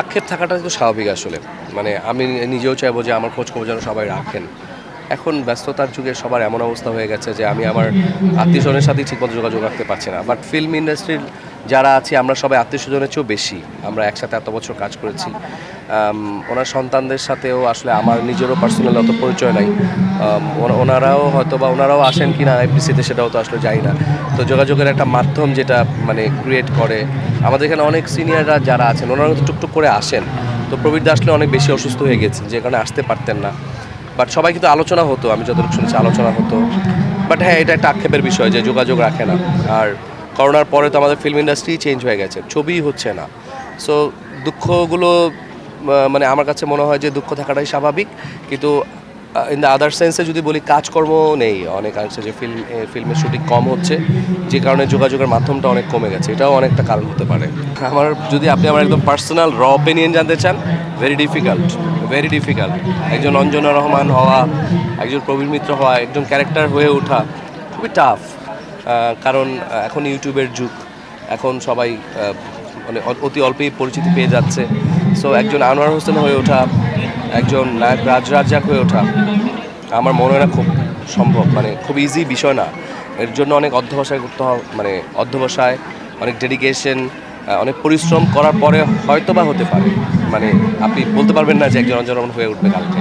আক্ষেপ থাকাটা তো স্বাভাবিক আসলে। মানে আমি নিজেও চাইব যে আমার খোঁজ খবর যেন সবাই রাখেন। এখন ব্যস্ততার যুগে সবার এমন অবস্থা হয়ে গেছে যে আমি আমার আত্মীয় স্বজনের সাথেই ঠিকমতো যোগাযোগ রাখতে পারছি না। বাট ফিল্ম ইন্ডাস্ট্রির যারা আছি, আমরা সবাই আত্মীয় স্বজনের চেয়েও বেশি। আমরা একসাথে এত বছর কাজ করেছি। ওনার সন্তানদের সাথেও আসলে আমার নিজেরও পার্সোনাল অত পরিচয় নাই। ওনারাও হয়তো বা ওনারাও আসেন কি না এফবিসিতে সেটাও তো আসলে যাই না। তো যোগাযোগের একটা মাধ্যম যেটা মানে ক্রিয়েট করে। আমাদের এখানে অনেক সিনিয়ররা যারা আছেন ওনারা কিন্তু টুকটুক করে আসেন। তো প্রবীরদা আসলে অনেক বেশি অসুস্থ হয়ে গেছেন যে কারণে আসতে পারতেন না। বাট সবাই কিন্তু আলোচনা হতো, আমি যতটুকু শুনেছি আলোচনা হতো। বাট হ্যাঁ এটা একটা আক্ষেপের বিষয় যে যোগাযোগ রাখে না। আর করোনার পরে তো আমাদের ফিল্ম ইন্ডাস্ট্রি চেঞ্জ হয়ে গেছে ছবি হচ্ছে না। সো দুঃখগুলো মানে আমার কাছে মনে হয় যে দুঃখ থাকাটাই স্বাভাবিক, কিন্তু ইন দ্য আদার সেন্সে যদি বলি, কাজকর্ম নেই। অনেকাংশে যে ফিল্ম ফিল্মের শুটিং কম হচ্ছে, যে কারণে যোগাযোগের মাধ্যমটা অনেক কমে গেছে। এটাও অনেকটা কারণ হতে পারে। আমার, যদি আপনি আমার একদম পার্সোনাল র অপিনিয়ন জানতে চান ভেরি ডিফিকাল্ট ভেরি ডিফিকাল্ট একজন অঞ্জনা রহমান হওয়া, একজন প্রবীণ মিত্র হওয়া, একজন ক্যারেক্টার হয়ে ওঠা, খুবই টাফ কারণ এখন ইউটিউবের যুগ। এখন সবাই মানে অতি অল্পেই পরিচিতি পেয়ে যাচ্ছে। সো একজন আনোয়ার হোসেন হয়ে ওঠা, একজন নায়ক রাজ রাজ্জাক হয়ে ওঠা, আমার মনে হয় না খুব সম্ভব। মানে খুব ইজি বিষয় না। এর জন্য অনেক অধ্যবসায় করতে হবে মানে অধ্যবসায় অনেক ডেডিকেশন অনেক পরিশ্রম করার পরে হয়তো বা হতে পারে। মানে আপনি বলতে পারবেন না যে একজন অঞ্জন হয়ে উঠবে কালকে।